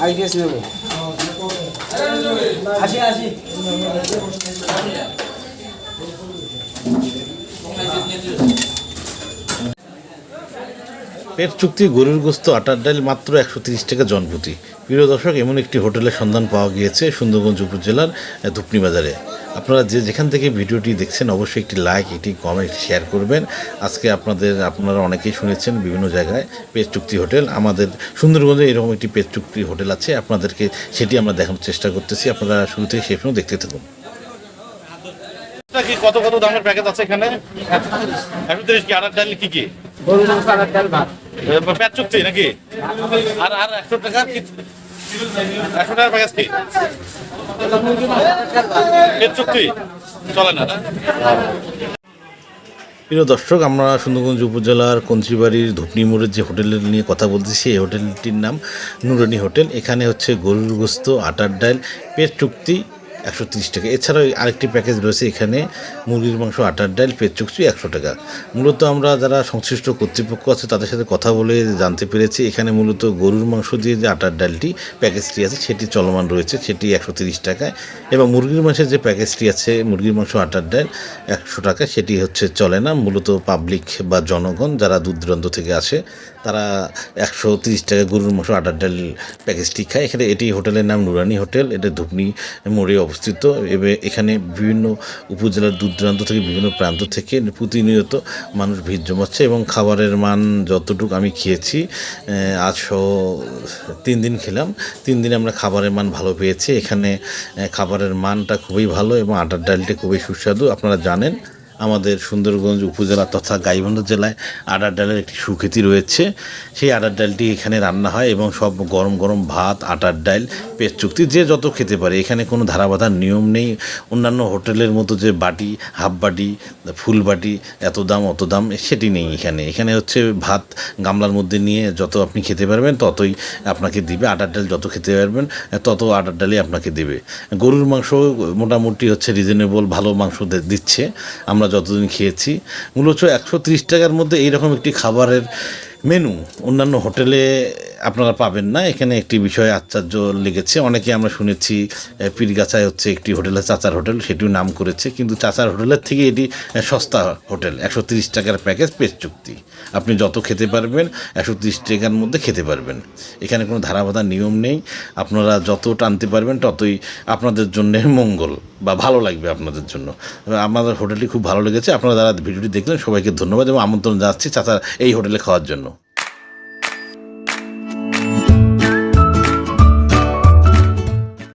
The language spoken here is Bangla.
আইডিএস নেব আসি আসি পেট চুক্তি গরুর গোস্ত আটার ডাল মাত্র একশো তিরিশ টাকা জনপ্রতি। প্রিয় দর্শক এমন একটি হোটেলের সন্ধান পাওয়া গিয়েছে সুন্দরগঞ্জ উপজেলার ধুপনি বাজারে। আপনারা যে যেখান থেকে ভিডিওটি দেখছেন অবশ্যই একটি লাইক একটি কমেন্ট শেয়ার করবেন। আজকে আপনাদের আপনারা অনেকেই শুনেছেন বিভিন্ন জায়গায় পেট চুক্তি হোটেল। আমাদের সুন্দরগঞ্জে এরকম একটি পেট চুক্তি হোটেল আছে। আপনাদেরকে সেটি আমরা দেখানোর চেষ্টা করতেছি। আপনারা শুরু থেকে শেষ পর্যন্ত দেখতে থাকুন। কি কত কত দামের প্যাকেজ আছে এখানে? একশো তিরিশ কি আটার ডাল কি কি? চুক্তি নাকি? আর আর একশো টাকার কি? একশো টাকার প্যাকেজ কি? চুক্তি চলে না প্রিয় দর্শক, আমরা সুন্দরগঞ্জ উপজেলার কঞ্চিবাড়ির ধুপনি মোড়ের যে হোটেল নিয়ে কথা বলতেছি এই হোটেলটির নাম নুরানি হোটেল। এখানে হচ্ছে গরুর গোস্ত, আটার ডাল, পেট চুক্তি একশো তিরিশ টাকা। এছাড়াও আরেকটি প্যাকেজ রয়েছে এখানে, মুরগির মাংস, আটার ডাল, পেট চুক্তি একশো টাকা। মূলত আমরা যারা সংশ্লিষ্ট কর্তৃপক্ষ আছে, তাদের সাথে কথা বলে জানতে পেরেছি। এখানে মূলত গরুর মাংস দিয়ে যে আটার ডালটি, প্যাকেজটি আছে, সেটি চলমান রয়েছে, সেটি একশো তিরিশ টাকায়। এবং মুরগির মাংসের যে প্যাকেজটি আছে, মুরগির মাংস, আটার ডাল একশো টাকা সেটি হচ্ছে চলে না। মূলত পাবলিক বা জনগণ, যারা দূর দূরান্ত থেকে আসে তারা একশো তিরিশ টাকা গরুর মাংস আটার ডাল প্যাকেজটি খায়। এখানে এটি হোটেলের নাম নুরানি হোটেল, এটা ধুপনি মোড়ে অবস্থিত। এবে এখানে বিভিন্ন উপজেলার দূর দূরান্ত থেকে বিভিন্ন প্রান্ত থেকে প্রতিনিয়ত মানুষ ভিড় জমাচ্ছে এবং খাবারের মান যতটুকু আমি খেয়েছি আজ সহ তিন দিন খেলাম। তিন দিনে আমরা খাবারের মান ভালো পেয়েছি। এখানে খাবারের মানটা খুবই ভালো এবং আটার ডালটি খুবই সুস্বাদু, আপনারা জানেন। আমাদের সুন্দরগঞ্জ উপজেলা তথা গাইবান্ধা জেলায় আটার ডালের একটি সুখ্যাতি রয়েছে। সেই আটার ডালটি এখানে রান্না হয় এবং সব গরম গরম ভাত, আটার ডাল, পেট চুক্তি যে যত খেতে পারে। এখানে কোনো ধারাবাধার নিয়ম নেই। অন্যান্য হোটেলের মতো যে বাটি, হাফ বাটি, ফুল বাটি, এত দাম, অত দাম, সেটি নেই এখানে। এখানে হচ্ছে ভাত গামলার মধ্যে নিয়ে যত আপনি খেতে পারবেন, ততই আপনাকে দিবে। আটার ডাল যত খেতে পারবেন, তত আটার ডালই আপনাকে দেবে। গরুর মাংস মোটামুটি হচ্ছে রিজনেবল ভালো মাংস দিচ্ছে। আমরা যতদিন খেয়েছি। মূলত একশো ত্রিশ টাকার মধ্যে এইরকম একটি খাবারের মেনু অন্যান্য হোটেলে আপনারা পাবেন না। এখানে একটি বিষয় আশ্চর্য লেগেছে। অনেকে আমরা শুনেছি পীরগাছায় হচ্ছে একটি হোটেল চাচার হোটেল, সেটিও নাম করেছে। কিন্তু চাচার হোটেলের থেকে এটি সস্তা হোটেল, একশো তিরিশ টাকার প্যাকেজ পেজ চুক্তি। আপনি যত খেতে পারবেন, একশো তিরিশ টাকার মধ্যে খেতে পারবেন। এখানে কোনো ধারাবাধা নিয়ম নেই। আপনারা যত টানতে পারবেন, ততই আপনাদের জন্য মঙ্গল বা ভালো লাগবে আপনাদের জন্য। আমাদের হোটেলটি খুব ভালো লেগেছে। আপনারা যারা ভিডিওটি দেখলেন, সবাইকে ধন্যবাদ এবং আমন্ত্রণ জানাচ্ছি চাচার এই হোটেলে খাওয়ার জন্য।